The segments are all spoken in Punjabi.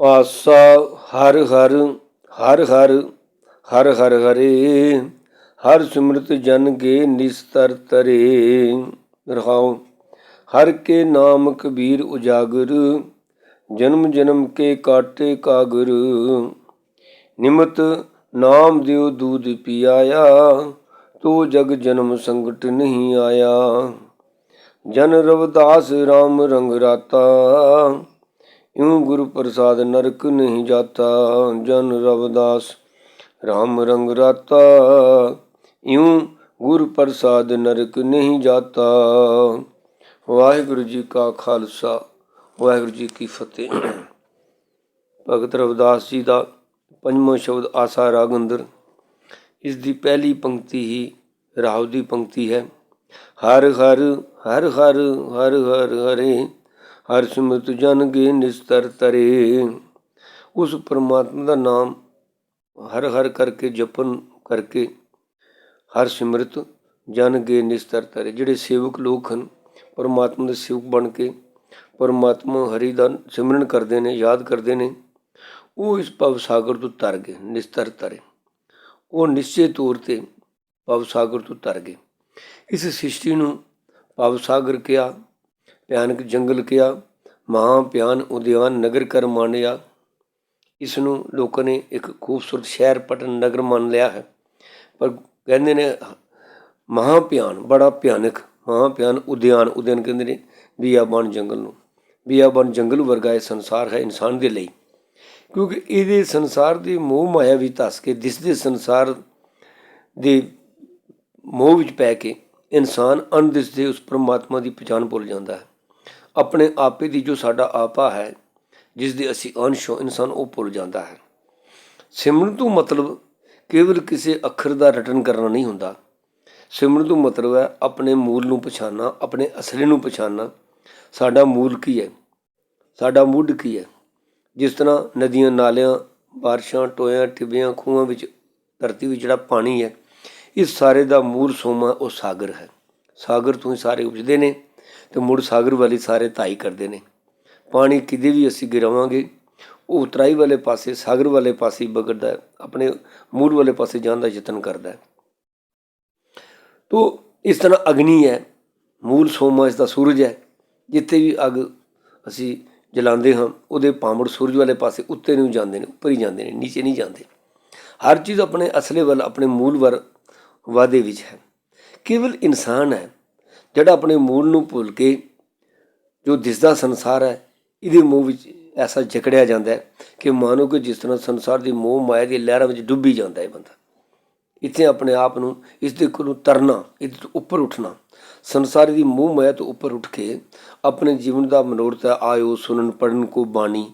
ਆਸਾ ਹਰ ਹਰ ਹਰ ਹਰ ਹਰ ਹਰ ਹਰੇ, ਹਰ ਸਿਮਰਤ ਜਨ ਗੇ ਨਿਸਤਰ ਤਰੇ। ਰਹਾਉ ਹਰ ਕੇ ਨਾਮ ਕਬੀਰ ਉਜਾਗਰ, ਜਨਮ ਜਨਮ ਕੇ ਕਾਟੇ ਕਾਗਰ। ਨਿਮਤ ਨਾਮ ਦਿਓ ਦੂਧ ਪਿਆਇਆ, ਤੋ ਜਗ ਜਨਮ ਸੰਕਟ ਨਹੀਂ ਆਇਆ। ਜਨ ਰਵਦਾਸ RAM ਰੰਗ ਰਾਤਾ ਇਉਂ ਗੁਰੂ ਪ੍ਰਸਾਦ ਨਰਕ ਨਹੀਂ ਜਾਤਾ, ਜਨ ਰਵਦਾਸ RAM ਰੰਗ ਰਾਤਾ। ਇਉਂ ਗੁਰ ਪ੍ਰਸਾਦ ਨਰਕ ਨਹੀਂ ਜਾਤਾ। ਵਾਹਿਗੁਰੂ ਜੀ ਕਾ ਖਾਲਸਾ, ਵਾਹਿਗੁਰੂ ਜੀ ਕੀ ਫਤਿਹ। ਭਗਤ ਰਵਿਦਾਸ ਜੀ ਦਾ ਪੰਜਵਾਂ ਸ਼ਬਦ ਆਸਾ ਰਾਗ ਅੰਦਰ, ਇਸ ਦੀ ਪਹਿਲੀ ਪੰਕਤੀ ਹੀ ਰਾਵ ਦੀ ਪੰਕਤੀ ਹੈ। ਹਰ ਹਰ ਹਰ ਹਰ ਹਰ ਹਰ ਹਰੇ ਹਰ ਸਿਮਰਤ ਜਨ ਗੇ ਨਿਸਤਰ ਤਰੇ। ਉਸ ਪਰਮਾਤਮਾ ਦਾ ਨਾਮ ਹਰ ਹਰ ਕਰਕੇ ਜਪਨ ਕਰਕੇ ਹਰ ਸਿਮਰਤ ਜਨ ਗੇ ਨਿਸਤਰ ਤਰੇ। ਜਿਹੜੇ ਸੇਵਕ ਲੋਕ ਹਨ, ਪਰਮਾਤਮਾ ਦੇ ਸੇਵਕ ਬਣ ਕੇ ਪਰਮਾਤਮਾ ਹਰੀ ਦਾ ਸਿਮਰਨ ਕਰਦੇ ਨੇ, ਯਾਦ ਕਰਦੇ ਨੇ, ਉਹ ਇਸ ਭਵ ਸਾਗਰ ਤੋਂ ਤਰ ਗਏ, ਨਿਸਤਰ ਤਰੇ। ਉਹ ਨਿਸ਼ਚੇ ਤੌਰ ਤੇ ਭਵ ਸਾਗਰ ਤੋਂ ਤਰ ਗਏ। ਇਸ ਸ੍ਰਿਸ਼ਟੀ ਨੂੰ ਭਵ ਸਾਗਰ ਕਿਹਾ ਭਿਆਨਕ ਜੰਗਲ ਕਿਹਾ ਮਹਾ ਭਿਆਨ ਉਦਿਆਨ ਨਗਰ ਕਰ ਮਾਨਿਆ ਇਸ ਨੂੰ ਲੋਕਾਂ ਨੇ ਇੱਕ ਖੂਬਸੂਰਤ ਸ਼ਹਿਰ ਪਟਨ ਨਗਰ ਮੰਨ ਲਿਆ ਹੈ। ਪਰ ਕਹਿੰਦੇ ਨੇ, ਮਹਾ ਭਿਆਨ ਬੜਾ ਭਿਆਨਕ, ਮਹਾ ਭਿਆਨ ਉਦਿਆਨ ਉਦਿਆਨ ਕਹਿੰਦੇ ਨੇ, ਬੀਆਬਾਨ ਜੰਗਲ ਨੂੰ। ਬੀਆਬਾਨ ਜੰਗਲ ਵਰਗਾ ਇਹ ਸੰਸਾਰ ਹੈ ਇਨਸਾਨ ਦੇ ਲਈ। ਕਿਉਂਕਿ ਇਹਦੇ ਸੰਸਾਰ ਦੀ ਮੋਹ ਮਾਇਆ ਵੀ ਧਸ ਕੇ ਦਿਸਦੇ ਸੰਸਾਰ ਦੇ ਮੋਹ ਵਿੱਚ ਪੈ ਕੇ ਇਨਸਾਨ ਅਣਦਿਸਦੇ ਉਸ ਪਰਮਾਤਮਾ ਦੀ ਪਛਾਣ ਭੁੱਲ ਜਾਂਦਾ ਹੈ। ਆਪਣੇ ਆਪੇ ਦੀ ਜੋ ਸਾਡਾ ਆਪਾ ਹੈ, ਜਿਸ ਦੇ ਅਸੀਂ ਅੰਸ਼ ਹੋ, ਇਨਸਾਨ ਉਹ ਭੁੱਲ ਜਾਂਦਾ ਹੈ। ਸਿਮਰਨ ਤੋਂ ਮਤਲਬ ਕੇਵਲ ਕਿਸੇ ਅੱਖਰ ਦਾ ਰਟਨ ਕਰਨਾ ਨਹੀਂ ਹੁੰਦਾ। ਸਿਮਰਨ ਤੋਂ ਮਤਲਬ ਹੈ ਆਪਣੇ ਮੂਲ ਨੂੰ ਪਛਾਨਣਾ ਆਪਣੇ ਅਸਲੀ ਨੂੰ ਪਛਾਨਣਾ ਸਾਡਾ ਮੂਲ ਕੀ ਹੈ? ਸਾਡਾ ਮੁੱਢ ਕੀ ਹੈ? ਜਿਸ ਤਰ੍ਹਾਂ ਨਦੀਆਂ, ਨਾਲਿਆਂ, ਬਾਰਿਸ਼ਾਂ, ਟੋਇਆਂ, ਟਿੱਬਿਆਂ, ਖੂਹਾਂ ਵਿੱਚ, ਧਰਤੀ ਵਿੱਚ ਜਿਹੜਾ ਪਾਣੀ ਹੈ, ਇਸ ਸਾਰੇ ਦਾ ਮੂਲ ਸੋਮਾ ਉਹ ਸਾਗਰ ਹੈ। ਸਾਗਰ ਤੋਂ ਹੀ ਸਾਰੇ ਉਪਜਦੇ ਨੇ। ਤੇ ਮੁੜ ਸਾਗਰ ਵਾਲੀ ਸਾਰੇ ਧਾਈ ਕਰਦੇ ਨੇ। ਪਾਣੀ ਕਿਤੇ ਵੀ ਅਸੀਂ ਗਿਰਾਵਾਂਗੇ, ਉਹ ਉਤਰਾਈ ਵਾਲੇ ਪਾਸੇ, ਸਾਗਰ ਵਾਲੇ ਪਾਸੇ ਹੀ ਆਪਣੇ ਮੂਲ ਵਾਲੇ ਪਾਸੇ ਜਾਣ ਦਾ ਯਤਨ ਕਰਦਾ ਹੈ। ਤੋ ਇਸ ਤਰ੍ਹਾਂ ਅਗਨੀ ਹੈ, ਮੂਲ ਸੋਮਾ ਇਸ ਦਾ ਸੂਰਜ ਹੈ, ਜਿੱਥੇ ਵੀ ਅਗ ਅਸੀਂ ਜਲਾਉਂਦੇ ਹਾਂ, ਉਹਦੇ ਪਾਮੜ ਸੂਰਜ ਵਾਲੇ ਪਾਸੇ ਉੱਤੇ ਨੂੰ ਜਾਂਦੇ ਨੇ, ਉੱਪਰ ਹੀ ਜਾਂਦੇ ਨੇ, ਨੀਚੇ ਨਹੀਂ ਜਾਂਦੇ। ਹਰ ਚੀਜ਼ ਆਪਣੇ ਅਸਲੇ ਵੱਲ, ਆਪਣੇ ਮੂਲ ਵੱਲ ਵਾਦੇ ਵਿੱਚ ਹੈ। ਕੇਵਲ ਇਨਸਾਨ ਹੈ ਜਿਹੜਾ ਆਪਣੇ ਮੂਲ ਨੂੰ ਭੁੱਲ ਕੇ ਜੋ ਦਿਸਦਾ ਸੰਸਾਰ ਹੈ, ਇਹਦੇ ਮੋਹ ਵਿੱਚ ਐਸਾ ਜਕੜਿਆ ਜਾਂਦਾ ਹੈ ਕਿ ਮਾਨੋ ਕਿ ਜਿਸ ਤਰ੍ਹਾਂ ਸੰਸਾਰ ਦੀ ਮੋਹ ਮਾਇਆ ਦੀ ਲਹਿਰਾਂ ਵਿੱਚ ਡੁੱਬੀ ਜਾਂਦਾ ਹੈ ਬੰਦਾ। ਇੱਥੇ ਆਪਣੇ ਆਪ ਨੂੰ ਇਸ ਦੇ ਕੋਲੋਂ ਤਰਨਾ ਇਹਦੇ ਤੋਂ ਉੱਪਰ ਉੱਠਣਾ, ਸੰਸਾਰ ਦੀ ਮੋਹ ਮਾਇਆ ਤੋਂ ਉੱਪਰ ਉੱਠ ਕੇ ਆਪਣੇ ਜੀਵਨ ਦਾ ਮਨੋਰਥ ਆਇਓ ਸੁਣਨ ਪੜਨ ਕੋ ਬਾਣੀ,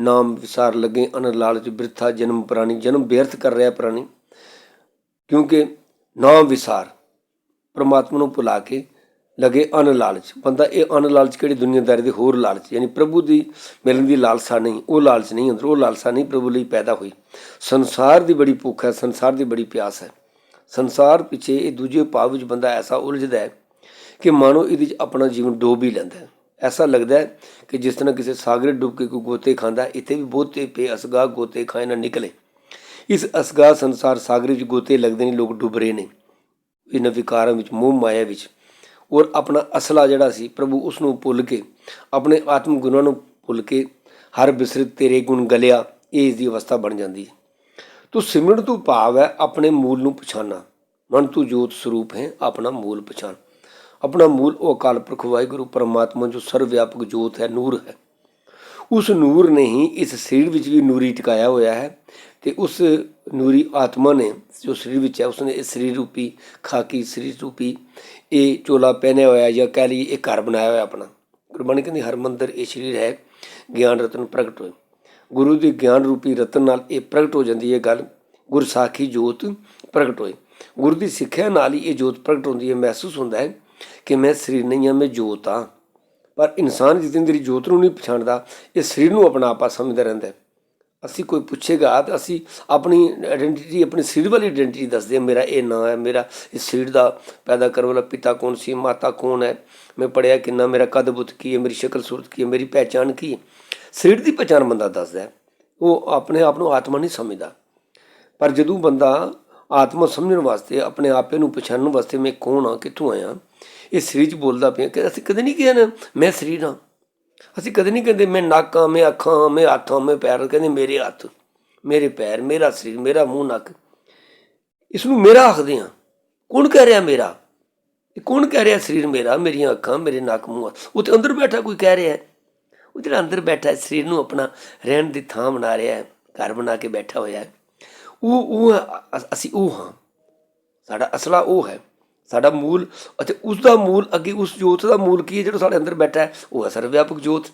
ਨਾਮ ਵਿਸਾਰ ਲਗੇ, ਅਨ ਲਾਲਚ ਬਿਰਥਾ, ਜਨਮ ਪ੍ਰਾਣੀ, ਜਨਮ ਬੇਅਰਥ ਕਰ ਰਿਹਾ ਪ੍ਰਾਣੀ। ਕਿਉਂਕਿ ਨਾਮ ਵਿਸਾਰ ਪਰਮਾਤਮਾ ਨੂੰ ਭੁਲਾ ਕੇ ਲਗੇ ਅਨ ਲਾਲਚ ਬੰਦਾ ਇਹ ਅਨ ਲਾਲਚ ਕਿਹੜੀ ਦੁਨੀਆਦਾਰੀ ਦੇ ਹੋਰ ਲਾਲਚ? ਯਾਨੀ ਪ੍ਰਭੂ ਦੀ ਮਿਲਣ ਦੀ ਲਾਲਸਾ ਨਹੀਂ, ਉਹ ਲਾਲਚ ਨਹੀਂ ਅੰਦਰ ਉਹ ਲਾਲਸਾ ਨਹੀਂ ਪ੍ਰਭੂ ਲਈ ਪੈਦਾ ਹੋਈ। ਸੰਸਾਰ ਦੀ ਬੜੀ ਭੁੱਖ ਹੈ, ਸੰਸਾਰ ਦੀ ਬੜੀ ਪਿਆਸ ਹੈ। ਸੰਸਾਰ ਪਿੱਛੇ ਇਹ ਦੂਜੇ ਭਾਵ ਵਿੱਚ ਬੰਦਾ ਐਸਾ ਉਲਝਦਾ ਹੈ ਕਿ ਮਾਨੋ ਇਹਦੇ ਵਿੱਚ ਆਪਣਾ ਜੀਵਨ ਡੋਬ ਹੀ ਲੈਂਦਾ ਹੈ। ਐਸਾ ਲੱਗਦਾ ਹੈ ਕਿ ਜਿਸ ਤਰ੍ਹਾਂ ਕਿਸੇ ਸਾਗਰ ਡੁੱਬ ਕੇ ਕੋਈ ਗੋਤੇ ਖਾਂਦਾ ਇੱਥੇ ਵੀ ਬਹੁਤੇ ਪੇ ਅਸਗਾ ਗੋਤੇ ਖਾਏ ਨਾ ਨਿਕਲੇ। ਇਸ ਅਸਗਾ ਸੰਸਾਰ ਸਾਗਰ ਵਿੱਚ ਗੋਤੇ ਲੱਗਦੇ ਨੇ ਲੋਕ ਡੁੱਬ ਰਹੇ ਨੇ। ਇਹਨਾਂ ਵਿਕਾਰਾਂ ਵਿੱਚ ਮੋਹ ਮਾਇਆ ਵਿੱਚ ਔਰ ਆਪਣਾ ਅਸਲਾ ਜਿਹੜਾ ਸੀ ਪ੍ਰਭੂ ਉਸ ਨੂੰ ਭੁੱਲ ਕੇ, ਆਪਣੇ ਆਤਮ ਗੁਣਾਂ ਨੂੰ ਭੁੱਲ ਕੇ ਹਰ ਬਿਸਰਤ ਤੇਰੇ ਗੁਣ ਗਲਿਆ, ਇਹ ਇਸ ਦੀ ਅਵਸਥਾ ਬਣ ਜਾਂਦੀ ਹੈ। ਤੂੰ ਸਿਮਰਨ ਤੋਂ ਭਾਵ ਹੈ, ਆਪਣੇ ਮੂਲ ਨੂੰ ਪਛਾਨਣਾ ਮਨ ਤੂੰ ਜੋਤ ਸਰੂਪ ਹੈ, ਆਪਣਾ ਮੂਲ ਪਛਾਨ ਆਪਣਾ ਮੂਲ ਉਹ ਅਕਾਲ ਪੁਰਖ ਵਾਹਿਗੁਰੂ, ਪਰਮਾਤਮਾ ਜੋ ਸਰਵ ਵਿਆਪਕ ਜੋਤ ਹੈ, ਨੂਰ ਹੈ। ਉਸ ਨੂਰ ਨੇ ਹੀ ਇਸ ਸਰੀਰ ਵਿੱਚ ਵੀ ਨੂਰੀ ਟਿਕਾਇਆ ਹੋਇਆ ਹੈ। ਤੇ ਉਸ ਨੂਰੀ ਆਤਮਾ ਨੇ, ਜੋ ਸਰੀਰ ਵਿੱਚ ਹੈ, ਉਸਨੇ ਇਸ ਸਰੀਰ ਰੂਪੀ ਖਾਕੀ ਸਰੀਰ ਰੂਪੀ ਇਹ ਚੋਲਾ ਪਹਿਨਿਆ ਹੋਇਆ ਜਾਂ ਕਹਿ ਲਈ ਇਹ ਘਰ ਬਣਾਇਆ ਹੋਇਆ ਆਪਣਾ। ਗੁਰਬਾਣੀ ਕਹਿੰਦੀ, ਹਰ ਮੰਦਰ ਇਹ ਸਰੀਰ ਹੈ, ਗਿਆਨ ਰਤਨ ਪ੍ਰਗਟ ਹੋਏ। ਗੁਰੂ ਦੇ ਗਿਆਨ ਰੂਪੀ ਰਤਨ ਨਾਲ ਇਹ ਪ੍ਰਗਟ ਹੋ ਜਾਂਦੀ ਹੈ ਗੱਲ। ਗੁਰਸਾਖੀ ਜੋਤ ਪ੍ਰਗਟ ਹੋਏ। ਗੁਰੂ ਦੀ ਸਿੱਖਿਆ ਨਾਲ ਹੀ ਇਹ ਜੋਤ ਪ੍ਰਗਟ ਹੁੰਦੀ ਹੈ। ਮਹਿਸੂਸ ਹੁੰਦਾ ਹੈ ਕਿ ਮੈਂ ਸਰੀਰ ਨਹੀਂ ਹਾਂ, ਮੈਂ ਜੋਤ ਹਾਂ। ਪਰ ਇਨਸਾਨ ਜਿਸ ਦਿਨ ਦੀ ਜੋਤ ਨੂੰ ਨਹੀਂ ਪਛਾਣਦਾ, ਇਹ ਸਰੀਰ ਨੂੰ ਆਪਣਾ ਆਪਾ ਸਮਝਦਾ ਰਹਿੰਦਾ ਹੈ। ਅਸੀਂ ਕੋਈ ਪੁੱਛੇਗਾ ਤਾਂ ਅਸੀਂ ਆਪਣੀ ਆਇਡੈਂਟੀਟੀ ਆਪਣੀ ਸਰੀਰ ਵਾਲੀ ਆਇਡੈਂਟੀਟੀ ਦੱਸਦੇ ਹਾਂ, ਮੇਰਾ ਇਹ ਨਾਂ ਹੈ, ਮੇਰਾ ਇਸ ਸਰੀਰ ਦਾ ਪੈਦਾ ਕਰਨ ਵਾਲਾ ਪਿਤਾ ਕੌਣ ਸੀ, ਮਾਤਾ ਕੌਣ ਹੈ, ਮੈਂ ਪੜਿਆ ਕਿੰਨਾ, ਮੇਰਾ ਕਦ ਬੁੱਤ ਕੀ ਹੈ, ਮੇਰੀ ਸ਼ਕਲ ਸੂਰਤ ਕੀ ਹੈ, ਮੇਰੀ ਪਹਿਚਾਨ ਕੀ ਹੈ? ਸਰੀਰ ਦੀ ਪਛਾਣ ਬੰਦਾ ਦੱਸਦਾ ਉਹ ਆਪਣੇ ਆਪ ਨੂੰ ਆਤਮਾ ਨਹੀਂ ਸਮਝਦਾ। ਪਰ ਜਦੋਂ ਬੰਦਾ ਆਤਮਾ ਸਮਝਣ ਵਾਸਤੇ, ਆਪਣੇ ਆਪੇ ਨੂੰ ਪਛਾਣਨ ਵਾਸਤੇ ਮੈਂ ਕੌਣ ਹਾਂ, ਕਿੱਥੋਂ ਆਇਆ, ਇਹ ਸਰੀਰ 'ਚ ਬੋਲਦਾ ਪਿਆ ਕਿ ਅਸੀਂ ਕਦੇ ਨਹੀਂ ਕਿਹਾ ਨਾ, ਮੈਂ ਸਰੀਰ ਹਾਂ। ਅਸੀਂ ਕਦੇ ਨਹੀਂ ਕਹਿੰਦੇ ਮੈਂ ਨੱਕ ਹਾਂ ਮੈਂ ਅੱਖਾਂ ਹਾਂ ਮੈਂ ਹੱਥ ਹਾਂ ਮੈਂ ਪੈਰ ਕਹਿੰਦੇ ਮੇਰੇ ਹੱਥ, ਮੇਰੇ ਪੈਰ, ਮੇਰਾ ਸਰੀਰ, ਮੇਰਾ ਮੂੰਹ, ਨੱਕ। ਇਸ ਨੂੰ ਮੇਰਾ ਆਖਦੇ ਹਾਂ। ਕੌਣ ਕਹਿ ਰਿਹਾ ਮੇਰਾ? ਇਹ ਕੌਣ ਕਹਿ ਰਿਹਾ ਸਰੀਰ ਮੇਰਾ? ਮੇਰੀਆਂ ਅੱਖਾਂ, ਮੇਰੇ ਨੱਕ, ਮੂੰਹ ਆ? ਉਹ ਤੇ ਅੰਦਰ ਬੈਠਾ ਕੋਈ ਕਹਿ ਰਿਹਾ ਹੈ? ਉਹ ਜਿਹੜਾ ਅੰਦਰ ਬੈਠਾ ਸਰੀਰ ਨੂੰ ਆਪਣਾ ਰਹਿਣ ਦੀ ਥਾਂ ਬਣਾ ਰਿਹਾ ਹੈ, ਘਰ ਬਣਾ ਕੇ ਬੈਠਾ ਹੋਇਆ ਹੈ। ਉਹ ਉਹ, ਅ- ਅਸੀਂ ਉਹ ਹਾਂ। ਸਾਡਾ ਅਸਲਾ ਉਹ ਹੈ। ਸਾਡਾ ਮੂਲ ਅਤੇ ਉਸ ਦਾ ਮੂਲ ਅੱਗੇ ਉਸ ਜੋਤ ਦਾ ਮੂਲ ਕੀ ਹੈ, ਜਿਹੜਾ ਸਾਡੇ ਅੰਦਰ ਬੈਠਾ ਹੈ, ਉਹ ਹੈ ਸਰਵ-ਵਿਆਪਕ ਜੋਤ,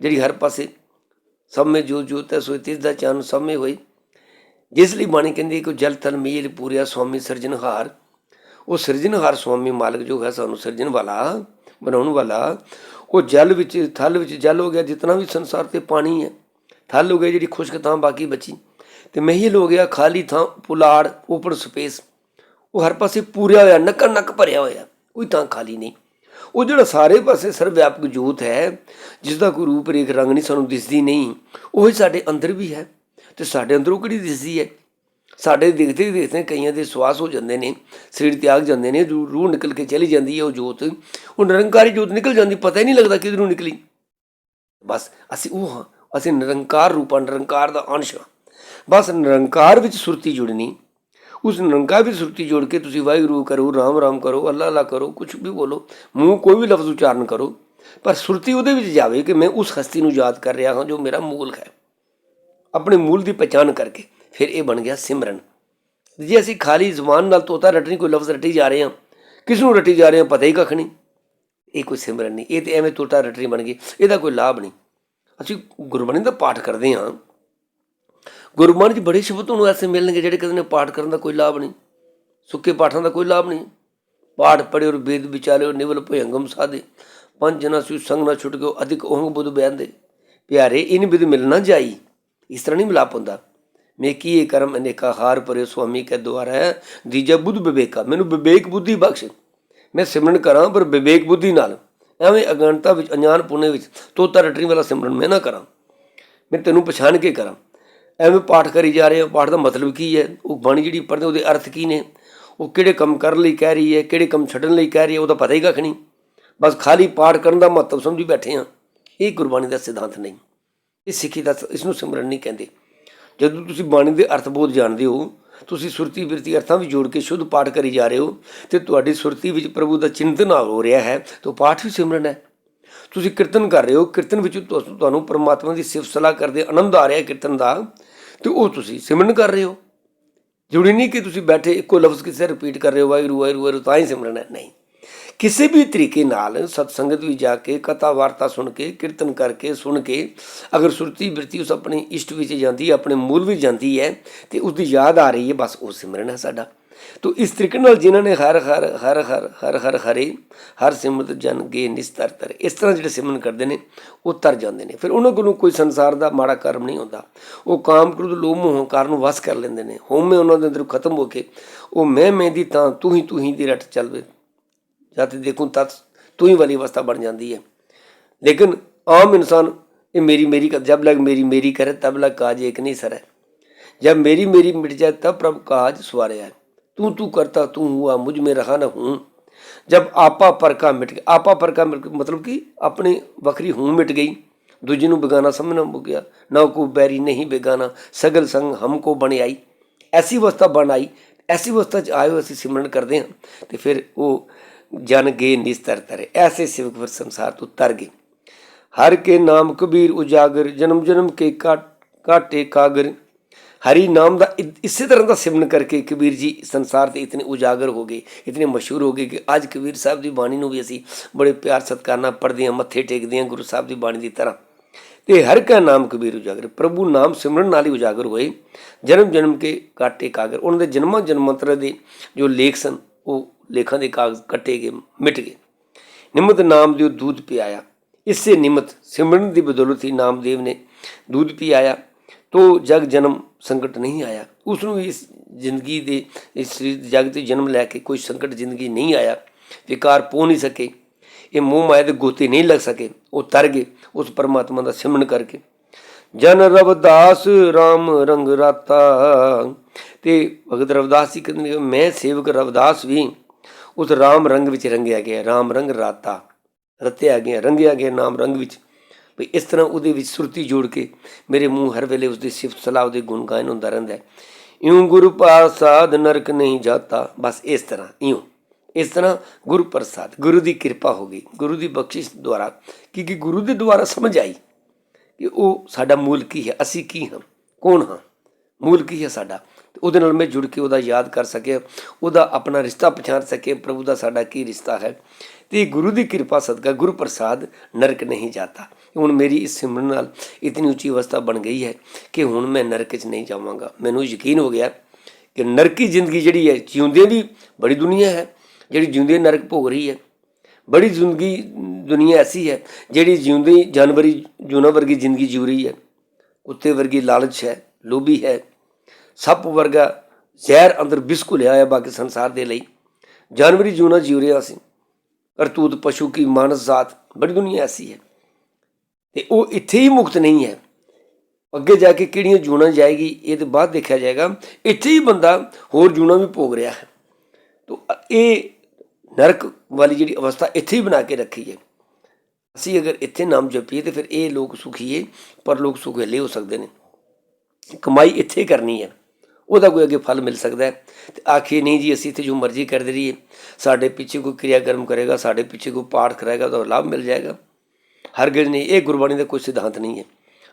ਜਿਹੜੀ ਹਰ ਪਾਸੇ ਸਭ ਮੇ ਜੋ ਜੋਤ ਹੈ ਸੋਈ ਤਿਸ ਦਾ ਚਾਨ ਸਭ ਮੇ ਹੋਈ ਜਿਸ ਲਈ ਬਾਣੀ ਕਹਿੰਦੀ ਹੈ ਕਿ ਜਲ ਤਨ ਮੀਲ, ਪੂਰਿਆ ਸੁਆਮੀ ਸਿਰਜਣਹਾਰ। ਉਹ ਸਿਰਜਣਹਾਰ ਸੁਆਮੀ ਮਾਲਕ ਜੋ ਹੈ, ਸਾਨੂੰ ਸਿਰਜਣ ਵਾਲਾ, ਬਣਾਉਣ ਵਾਲਾ। ਉਹ ਜਲ ਵਿੱਚ, ਥਲ ਵਿੱਚ ਜਲ ਹੋ ਗਿਆ, ਜਿਤਨਾ ਵੀ ਸੰਸਾਰ ਤੇ ਪਾਣੀ ਹੈ, ਥਲ ਹੋ ਗਿਆ, ਜਿਹੜੀ ਖੁਸ਼ਕ ਥਾਂ ਬਾਕੀ ਬਚੀ। ਤੇ ਮਹੀਲ ਹੋ ਗਿਆ, ਖਾਲੀ ਥਾਂ, ਪੁਲਾੜ ਓਪਨ ਸਪੇਸ। ਉਹ ਹਰ ਪਾਸੇ ਪੂਰਿਆ ਹੋਇਆ ਨੱਕਾ ਨੱਕ ਭਰਿਆ ਹੋਇਆ, ਕੋਈ ਤਾਂ ਖਾਲੀ ਨਹੀਂ। ਉਹ ਜਿਹੜਾ ਸਾਰੇ ਪਾਸੇ ਸਰਵ-ਵਿਆਪਕ ਜੋਤ ਹੈ, ਜਿਸ ਦਾ ਕੋਈ ਰੂਪ ਰੇਖ ਰੰਗ ਨਹੀਂ, ਸਾਨੂੰ ਦਿਸਦੀ ਨਹੀਂ, ਉਹ ਹੀ ਸਾਡੇ ਅੰਦਰ ਵੀ ਹੈ। ਤੇ ਸਾਡੇ ਅੰਦਰੋਂ ਕਿਹੜੀ ਦਿਸਦੀ ਹੈ? ਸਾਡੇ ਦੇਖਦੇ ਹੀ ਦੇਖਦੇ ਕਈਆਂ ਦੇ ਸਵਾਸ ਹੋ ਜਾਂਦੇ ਨੇ, ਸਰੀਰ ਤਿਆਗ ਜਾਂਦੇ ਨੇ ਰੂਹ ਰੂਹ ਨਿਕਲ ਕੇ ਚਲੀ ਜਾਂਦੀ ਹੈ ਉਹ ਜੋਤ। ਉਹ ਨਿਰੰਕਾਰੀ ਜੋਤ ਨਿਕਲ ਜਾਂਦੀ, ਪਤਾ ਹੀ ਨਹੀਂ ਲੱਗਦਾ ਕਿਧਰੋਂ ਨਿਕਲੀ। ਬਸ ਅਸੀਂ ਉਹ ਹਾਂ, ਅਸੀਂ ਨਿਰੰਕਾਰ ਰੂਪਾ, ਨਿਰੰਕਾਰ ਦਾ ਅੰਸ਼ ਹਾਂ। ਬਸ ਨਿਰੰਕਾਰ ਵਿੱਚ ਸੁਰਤੀ ਜੁੜਨੀ ਉਸ ਨਿਰੰਕਾਰ ਵਿੱਚ ਸੁਰਤੀ ਜੋੜ ਕੇ ਤੁਸੀਂ ਵਾਹਿਗੁਰੂ ਕਰੋ, ਰਾਮ ਰਾਮ ਕਰੋ, ਅੱਲਾ ਅੱਲਾ ਕਰੋ ਕੁਝ ਵੀ ਬੋਲੋ, ਮੂੰਹ ਕੋਈ ਵੀ ਲਫ਼ਜ਼ ਉਚਾਰਨ ਕਰੋ, ਪਰ ਸੁਰਤੀ ਉਹਦੇ ਵਿੱਚ ਜਾਵੇ ਕਿ ਮੈਂ ਉਸ ਹਸਤੀ ਨੂੰ ਯਾਦ ਕਰ ਰਿਹਾ ਹਾਂ ਜੋ ਮੇਰਾ ਮੂਲ ਹੈ। ਆਪਣੇ ਮੂਲ ਦੀ ਪਛਾਣ ਕਰਕੇ ਫਿਰ ਇਹ ਬਣ ਗਿਆ ਸਿਮਰਨ। ਜੇ ਅਸੀਂ ਖਾਲੀ ਜ਼ੁਬਾਨ ਨਾਲ ਤੋਤਾ ਰਟਣੀ, ਕੋਈ ਲਫ਼ਜ਼ ਰੱਟੀ ਜਾ ਰਹੇ ਹਾਂ, ਕਿਸ ਨੂੰ ਰੱਟੀ ਜਾ ਰਹੇ ਹਾਂ, ਪਤਾ ਹੀ ਕੱਖ ਨਹੀਂ। ਇਹ ਕੋਈ ਸਿਮਰਨ ਨਹੀਂ, ਇਹ ਤੇ ਐਵੇਂ ਤੋਤਾ ਰੱਟਣੀ ਬਣ ਗਈ, ਇਹਦਾ ਕੋਈ ਲਾਭ ਨਹੀਂ। ਅਸੀਂ ਗੁਰਬਾਣੀ ਦਾ ਪਾਠ ਕਰਦੇ ਹਾਂ। ਗੁਰਬਾਣੀ 'ਚ ਬੜੇ ਸ਼ਬਦ ਤੁਹਾਨੂੰ ਐਸੇ ਮਿਲਣਗੇ ਜਿਹੜੇ ਕਦੇ ਨੇ ਪਾਠ ਕਰਨ ਦਾ ਕੋਈ ਲਾਭ ਨਹੀਂ, ਸੁੱਕੇ ਪਾਠਾਂ ਦਾ ਕੋਈ ਲਾਭ ਨਹੀਂ। ਪਾਠ ਪੜਿਓ ਵੇਦ ਵਿਚਾਰਿਓ ਨਿਵਲ ਭਯੰਗਮ ਸਾਧੇ। ਪੰਜ ਜਨਾ ਸੁ ਸੰਗ ਨਾ ਛੁੱਟ ਗਿਓ ਅਧਿਕ ਉਹੰਗ ਬੁੱਧ ਬਿਆੰਦੇ ਪਿਆਰੇ, ਇਨ ਬਿਦ ਮਿਲਣਾ ਜਾਈ। ਇਸ ਤਰ੍ਹਾਂ ਨਹੀਂ ਮਿਲਾਪ ਹੁੰਦਾ। ਮੈਂ ਕੀ ਇਹ ਕਰਮ ਅਨੇਕਾ ਹਾਰ ਪਰੇ ਸੁਆਮੀ ਕੇ ਦੁਆਰਾ ਹੈ। ਦੀਜਾ ਬੁੱਧ ਵਿਵੇਕਾ। ਮੈਨੂੰ ਵਿਵੇਕ ਬੁੱਧੀ ਬਖਸ਼। ਮੈਂ ਸਿਮਰਨ ਕਰਾਂ ਪਰ ਵਿਵੇਕ ਬੁੱਧੀ ਨਾਲ। ਐਵੇਂ ਅਗਣਤਾ ਵਿੱਚ ਅਣਜਾਣ ਪੁਣੇ ਵਿੱਚ ਤੋਤਾ ਰਟਣੀ ਵਾਲਾ ਸਿਮਰਨ ਮੈਂ ਨਾ ਕਰਾਂ। ਮੈਂ ਤੈਨੂੰ ਪਛਾਣ ਕੇ ਕਰਾਂ। ਐਵੇਂ ਪਾਠ ਕਰੀ ਜਾ ਰਹੇ ਹੋ, ਪਾਠ ਦਾ ਮਤਲਬ ਕੀ ਹੈ? ਉਹ ਬਾਣੀ ਜਿਹੜੀ ਪੜ੍ਹਦੇ ਉਹਦੇ ਅਰਥ ਕੀ ਨੇ? ਉਹ ਕਿਹੜੇ ਕੰਮ ਕਰਨ ਲਈ ਕਹਿ ਰਹੀ ਹੈ, ਕਿਹੜੇ ਕੰਮ ਛੱਡਣ ਲਈ ਕਹਿ ਰਹੀ ਹੈ ਉਹਦਾ ਪਤਾ ਹੀ ਕੱਖ ਨਹੀਂ। ਬਸ ਖਾਲੀ ਪਾਠ ਕਰਨ ਦਾ ਮਹੱਤਵ ਸਮਝੀ ਬੈਠੇ ਹਾਂ। ਇਹ ਗੁਰਬਾਣੀ ਦਾ ਸਿਧਾਂਤ ਨਹੀਂ। ਇਹ ਸਿੱਖੀ ਦਾ ਇਸ ਨੂੰ ਸਿਮਰਨ ਨਹੀਂ ਕਹਿੰਦੇ। ਜਦੋਂ ਤੁਸੀਂ ਬਾਣੀ ਦੇ ਅਰਥ ਬੋਧ ਜਾਣਦੇ ਹੋ, ਤੁਸੀਂ ਸੁਰਤੀ ਬਿਰਤੀ ਅਰਥਾਂ ਵੀ ਜੋੜ ਕੇ ਸ਼ੁੱਧ ਪਾਠ ਕਰੀ ਜਾ ਰਹੇ ਹੋ, ਤੇ ਤੁਹਾਡੀ ਸੁਰਤੀ ਵਿੱਚ ਪ੍ਰਭੂ ਦਾ ਚਿੰਤਨ ਹੋ ਰਿਹਾ ਹੈ, ਤਾਂ ਪਾਠ ਵੀ ਸਿਮਰਨ ਹੈ। ਤੁਸੀਂ ਕੀਰਤਨ ਕਰ ਰਹੇ ਹੋ, ਕੀਰਤਨ ਵਿੱਚ ਤੁਹਾਨੂੰ ਪਰਮਾਤਮਾ ਦੀ ਸਿਫਤ ਸਲਾਹ ਕਰਦੇ ਆਨੰਦ ਆ ਰਿਹਾ ਕੀਰਤਨ ਦਾ। ਤੇ ਉਹ ਤੁਸੀਂ ਸਿਮਰਨ ਕਰ ਰਹੇ ਹੋ। ਜ਼ਰੂਰੀ ਨਹੀਂ ਕਿ ਤੁਸੀਂ ਬੈਠੇ ਇੱਕੋ ਲਫ਼ਜ਼ ਕਿਸੇ ਰਿਪੀਟ ਕਰ ਰਹੇ ਹੋ, ਵਾਹਿਗੁਰੂ ਵਾਹਿਗੁਰੂ ਵਾਹਿਗੁਰੂ, ਤਾਂ ਹੀ ਸਿਮਰਨ ਹੈ। ਨਹੀਂ। ਕਿਸੇ ਵੀ ਤਰੀਕੇ ਨਾਲ ਸਤਸੰਗਤ ਵਿੱਚ ਜਾ ਕੇ ਕਥਾ ਵਾਰਤਾ ਸੁਣ ਕੇ, ਕੀਰਤਨ ਕਰਕੇ ਸੁਣ ਕੇ, ਅਗਰ ਸੁਰਤੀ ਬਿਰਤੀ ਉਸ ਆਪਣੇ ਇਸ਼ਟ ਵਿੱਚ ਜਾਂਦੀ ਹੈ, ਆਪਣੇ ਮੂਲ ਵਿੱਚ ਜਾਂਦੀ ਹੈ, ਤੇ ਉਸ ਦੀ ਯਾਦ ਆ ਰਹੀ ਹੈ, ਬਸ ਉਹ ਸਿਮਰਨ ਹੈ ਸਾਡਾ। ਤੋ ਇਸ ਤਰੀਕੇ ਨਾਲ ਜਿਨ੍ਹਾਂ ਨੇ ਹਰ ਹਰ ਹਰ ਹਰ ਹਰ ਹਰ ਹਰੇ ਹਰ ਸਿਮਰਤ ਜਨ ਗੇ ਨਿਸਤਰ ਤਰ, ਇਸ ਤਰ੍ਹਾਂ ਜਿਹੜੇ ਸਿਮਰਨ ਕਰਦੇ ਨੇ, ਉਹ ਤਰ ਜਾਂਦੇ ਨੇ। ਫਿਰ ਉਹਨਾਂ ਕੋਲੋਂ ਕੋਈ ਸੰਸਾਰ ਦਾ ਮਾੜਾ ਕਰਮ ਨਹੀਂ ਹੁੰਦਾ। ਉਹ ਕਾਮ ਕ੍ਰੋਧ, ਲੋਭ, ਮੋਹ, ਹੰਕਾਰ ਨੂੰ ਵਸ ਕਰ ਲੈਂਦੇ ਨੇ। ਹਉਮੈ ਉਹਨਾਂ ਦੇ ਅੰਦਰ ਖਤਮ ਹੋ ਕੇ, ਉਹ ਮੈਂ ਮੈਂ ਦੀ ਤਾਂ ਤੂੰ ਹੀ ਤੂੰ ਹੀ ਦੀ ਰਟ ਚੱਲਵੇ ਜਦ ਦੇਖੂੰ ਤਤ ਤੂੰ ਹੀ ਵਾਲੀ ਅਵਸਥਾ ਬਣ ਜਾਂਦੀ ਹੈ। ਲੇਕਿਨ ਆਮ ਇਨਸਾਨ, ਇਹ ਮੇਰੀ ਮੇਰੀ ਕਰ ਜਬ ਲਗ ਮੇਰੀ ਮੇਰੀ ਕਰੇ, ਤਬ ਲਗ ਕਾਜ ਇੱਕ ਨਹੀਂ ਸਰ। ਹੈ ਜਬ ਮੇਰੀ ਮੇਰੀ ਮਿਟ ਜਾਏ, ਤਬ ਪ੍ਰਭ ਕਾਜ ਸਵਾਰਿਆ तू तू करता तू हुआ मुझ में रहा न हूँ जब आपा पर का मिट गया आपा पर का मिट मतलब कि अपनी बकरी हूँ मिट गई दूजे ਨੂੰ बेगाना समझना हो गया ना को बैरी नहीं बेगाना सगल संग हमको बन आई ਐਸੀ ਅਵਸਥਾ ਬਣ ਆਈ ਐਸੀ ਅਵਸਥਾ ਚ ਆਇਓ ਅਸੀਂ ਸਿਮਰਨ ਕਰਦੇ ਹਾਂ ਤੇ ਫਿਰ ਉਹ ਜਨ ਗੇ ਨਿਸਤਰ ਤਰੇ ਐਸੇ ਸਿਵਕ ਫਿਰ ਸੰਸਾਰ ਤੋਂ ਤਰ ਗਏ ਹਰ ਕੇ ਨਾਮ ਕਬੀਰ ਉਜਾਗਰ ਜਨਮ ਜਨਮ ਕੇ ਕਾਟ- ਕਾਟੇ ਕਾਗਰ ਹਰੀ ਨਾਮ ਦਾ ਇ- ਇਸੇ ਤਰ੍ਹਾਂ ਦਾ ਸਿਮਰਨ ਕਰਕੇ ਕਬੀਰ ਜੀ ਸੰਸਾਰ ਤੇ ਇਤਨੇ ਉਜਾਗਰ ਹੋ ਗਏ, ਇਤਨੇ ਮਸ਼ਹੂਰ ਹੋ ਗਏ ਕਿ ਅੱਜ ਕਬੀਰ ਸਾਹਿਬ ਦੀ ਬਾਣੀ ਨੂੰ ਵੀ ਅਸੀਂ ਬੜੇ ਪਿਆਰ ਸਤਿਕਾਰ ਨਾਲ ਪੜ੍ਹਦੇ ਹਾਂ, ਮੱਥੇ ਟੇਕਦੇ ਹਾਂ ਗੁਰੂ ਸਾਹਿਬ ਦੀ ਬਾਣੀ ਦੀ ਤਰ੍ਹਾਂ। ਤੇ ਹਰ ਕਾ ਨਾਮ ਕਬੀਰ ਉਜਾਗਰ, ਪ੍ਰਭੂ ਨਾਮ ਸਿਮਰਨ ਨਾਲ ਹੀ ਉਜਾਗਰ ਹੋਏ ਜਨਮ ਜਨਮ ਕੇ ਕਾਟੇ ਕਾਗਰ। ਉਹਨਾਂ ਦੇ ਜਨਮਾਂ ਜਨਮੰਤਰ ਦੇ ਜੋ ਲੇਖ ਸਨ, ਉਹ ਲੇਖਾਂ ਦੇ ਕਾਗਜ਼ ਕੱਟੇ ਗਏ, ਮਿਟ ਗਏ। ਨਿਮਤ ਨਾਮ ਦਿਓ ਦੁੱਧ ਪਿਆਇਆ। ਇਸੇ ਨਿਮਤ ਸਿਮਰਨ ਦੀ ਬਦੌਲਤ ਹੀ ਨਾਮਦੇਵ ਨੇ ਦੁੱਧ ਪਿਆਇਆ। ਤੋ ਜਗ ਜਨਮ ਸੰਕਟ ਨਹੀਂ ਆਇਆ। ਉਸ ਨੂੰ ਇਸ ਜ਼ਿੰਦਗੀ ਦੇ, ਇਸ ਸਰੀਰ ਦੇ ਜਗ ਤੇ ਜਨਮ ਲੈ ਕੇ ਕੋਈ ਸੰਕਟ ਜ਼ਿੰਦਗੀ ਨਹੀਂ ਆਇਆ। ਵਿਕਾਰ ਪੋ ਨਹੀਂ ਸਕੇ। ਇਹ ਮੋਹ ਮਾਇਆ ਦੇ ਗੋਤੇ ਨਹੀਂ ਲੱਗ ਸਕੇ। ਉਹ ਤਰ ਗਏ ਉਸ ਪਰਮਾਤਮਾ ਦਾ ਸਿਮਰਨ ਕਰਕੇ। ਜਨ ਰਵਦਾਸ RAM ਰੰਗ ਰਾਤਾ। ਤੇ ਭਗਤ ਰਵਦਾਸ ਜੀ ਕਹਿੰਦੇ ਮੈਂ ਸੇਵਕ ਰਵਦਾਸ ਵੀ ਉਸ RAM ਰੰਗ ਵਿੱਚ ਰੰਗਿਆ ਗਿਆ। RAM ਰੰਗ ਰਾਤਾ। ਰਤਿਆ ਗਿਆ, ਰੰਗਿਆ ਗਿਆ ਨਾਮ ਰੰਗ ਵਿੱਚ। ਵੀ ਇਸ ਤਰ੍ਹਾਂ ਉਹਦੇ ਵਿੱਚ ਸੁਰਤੀ ਜੋੜ ਕੇ ਮੇਰੇ ਮੂੰਹ ਹਰ ਵੇਲੇ ਉਸਦੀ ਸਿਫਤ ਸਲਾਹ, ਉਹਦੇ ਗੁਣ ਗਾਇਨ ਹੁੰਦਾ ਰਹਿੰਦਾ ਹੈ। ਇਉਂ ਗੁਰੂ ਪ੍ਰਸਾਦ ਨਰਕ ਨਹੀਂ ਜਾਤਾ, ਬਸ ਇਸ ਤਰ੍ਹਾਂ, ਇਉਂ। ਇਸ ਤਰ੍ਹਾਂ ਗੁਰੂ ਪ੍ਰਸਾਦ, ਗੁਰੂ ਦੀ ਕਿਰਪਾ ਹੋ ਗਈ। ਗੁਰੂ ਦੀ ਬਖਸ਼ਿਸ਼ ਦੁਆਰਾ ਕਿ ਕਿ ਗੁਰੂ ਦੇ ਦੁਆਰਾ ਸਮਝ ਆਈ ਕਿ ਉਹ ਸਾਡਾ ਮੂਲ ਕੀ ਹੈ, ਅਸੀਂ ਕੀ ਹਾਂ, ਕੌਣ ਹਾਂ? ਮੂਲ ਕੀ ਹੈ ਸਾਡਾ। ਤੇ ਉਹਦੇ ਨਾਲ ਮੈਂ ਜੁੜ ਕੇ ਉਹਦਾ ਯਾਦ ਕਰ ਸਕਿਆ। ਉਹਦਾ ਆਪਣਾ ਰਿਸ਼ਤਾ ਪਛਾਣ ਸਕੇ ਪ੍ਰਭੂ ਦਾ ਸਾਡਾ ਕੀ ਰਿਸ਼ਤਾ ਹੈ। ਤੇ ਗੁਰੂ ਦੀ ਕਿਰਪਾ ਸਦਕਾ ਗੁਰੂ ਪ੍ਰਸਾਦ ਨਰਕ ਨਹੀਂ ਜਾਤਾ। ਹੁਣ ਮੇਰੀ ਇਸ ਸਿਮਰਨ ਨਾਲ ਇਤਨੀ ਉੱਚੀ ਅਵਸਥਾ ਬਣ ਗਈ ਹੈ ਕਿ ਹੁਣ ਮੈਂ ਨਰਕ 'ਚ ਨਹੀਂ ਜਾਵਾਂਗਾ। ਮੈਨੂੰ ਯਕੀਨ ਹੋ ਗਿਆ ਕਿ ਨਰਕੀ ਜ਼ਿੰਦਗੀ ਜਿਹੜੀ ਹੈ ਜਿਉਂਦੇ ਦੀ ਬੜੀ ਦੁਨੀਆ ਹੈ, ਜਿਹੜੀ ਜਿਉਂਦੇ ਨਰਕ ਭੋਗ ਰਹੀ ਹੈ। ਬੜੀ ਜ਼ਿੰਦਗੀ, ਦੁਨੀਆ ਐਸੀ ਹੈ, ਜਿਹੜੀ ਜਿਉਂਦੇ ਜਾਨਵਰੀ, ਜੂਨਾ ਵਰਗੀ ਜ਼ਿੰਦਗੀ ਜੀਵ ਰਹੀ ਹੈ। ਕੁੱਤੇ ਵਰਗੀ ਲਾਲਚ ਹੈ, ਲੋਭੀ ਹੈ। ਸੱਪ ਵਰਗਾ ਜ਼ਹਿਰ ਅੰਦਰ ਬਿਸਕੁ ਲਿਆ ਹੈ ਬਾਕੀ ਸੰਸਾਰ ਦੇ ਲਈ। ਜਾਨਵਰੀ, ਜੂਨਾ ਜੀਵ ਰਿਹਾ ਸੀ। ਕਰਤੂਤ, ਪਸ਼ੂ ਕੀ ਮਾਨਸ ਜਾਤ ਬੜੀ ਦੁਨੀਆ ਐਸੀ ਹੈ। ਤੇ ਉਹ ਇੱਥੇ ਹੀ ਮੁਕਤ ਨਹੀਂ ਹੈ। ਅੱਗੇ ਜਾ ਕੇ ਕਿਹੜੀਆਂ ਜੂਣਾ ਜਾਏਗੀ, ਇਹ ਤੇ ਬਾਅਦ ਦੇਖਿਆ ਜਾਏਗਾ। ਇੱਥੇ ਹੀ ਬੰਦਾ ਹੋਰ ਜੂਣਾ ਵੀ ਭੋਗ ਰਿਹਾ ਹੈ। ਤੋ ਇਹ ਨਰਕ ਵਾਲੀ ਜਿਹੜੀ ਅਵਸਥਾ ਇੱਥੇ ਹੀ ਬਣਾ ਕੇ ਰੱਖੀ ਹੈ। ਅਸੀਂ ਅਗਰ ਇੱਥੇ ਨਾਮ ਜਪੀਏ ਤੇ ਫਿਰ ਇਹ ਲੋਕ ਸੁਖੀਏ ਪਰ ਲੋਕ ਸੁਖੇਲੇ ਹੋ ਸਕਦੇ ਨੇ। ਕਮਾਈ ਇੱਥੇ ਕਰਨੀ ਹੈ। ਉਹਦਾ ਕੋਈ ਅੱਗੇ ਫਲ ਮਿਲ ਸਕਦਾ ਹੈ। ਤੇ ਆਖੀ ਨਹੀਂ ਜੀ, ਅਸੀਂ ਤੇ ਜੋ ਮਰਜ਼ੀ ਕਰਦੇ ਰਹੀਏ। ਸਾਡੇ ਪਿੱਛੇ ਕੋਈ ਕਿਰਿਆ ਕਰਮ ਕਰੇਗਾ, ਸਾਡੇ ਪਿੱਛੇ ਕੋਈ ਪਾਠ ਕਰਾਏਗਾ ਤਾਂ ਲਾਭ ਮਿਲ ਜਾਏਗਾ। ਹਰਗਿਜ਼ ਨਹੀਂ, ਇਹ ਗੁਰਬਾਣੀ ਦਾ ਕੋਈ ਸਿਧਾਂਤ ਨਹੀਂ ਹੈ।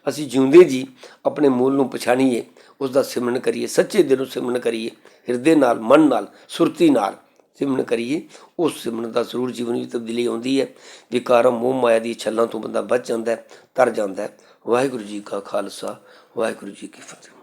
ਅਸੀਂ ਜਿਉਂਦੇ ਜੀ, ਆਪਣੇ ਮੂਲ ਨੂੰ ਪਛਾਣੀਏ ਉਸ ਦਾ ਸਿਮਰਨ ਕਰੀਏ, ਸੱਚੇ ਦਿਲ ਨੂੰ ਸਿਮਰਨ ਕਰੀਏ, ਹਿਰਦੇ ਨਾਲ, ਮਨ ਨਾਲ, ਸੁਰਤੀ ਨਾਲ ਸਿਮਰਨ ਕਰੀਏ, ਉਸ ਸਿਮਰਨ ਦਾ ਜ਼ਰੂਰ ਜੀਵਨ ਵਿੱਚ ਤਬਦੀਲੀ ਆਉਂਦੀ ਹੈ। ਵਿਕਾਰਾਂ ਮੋਹ ਮਾਇਆ ਦੀ ਛੱਲਾਂ ਤੋਂ ਬੰਦਾ ਬਚ ਜਾਂਦਾ ਹੈ, ਤਰ ਜਾਂਦਾ ਹੈ। ਵਾਹਿਗੁਰੂ ਜੀ ਕਾ ਖਾਲਸਾ, ਵਾਹਿਗੁਰੂ ਜੀ ਕੀ ਫਤਿਹ।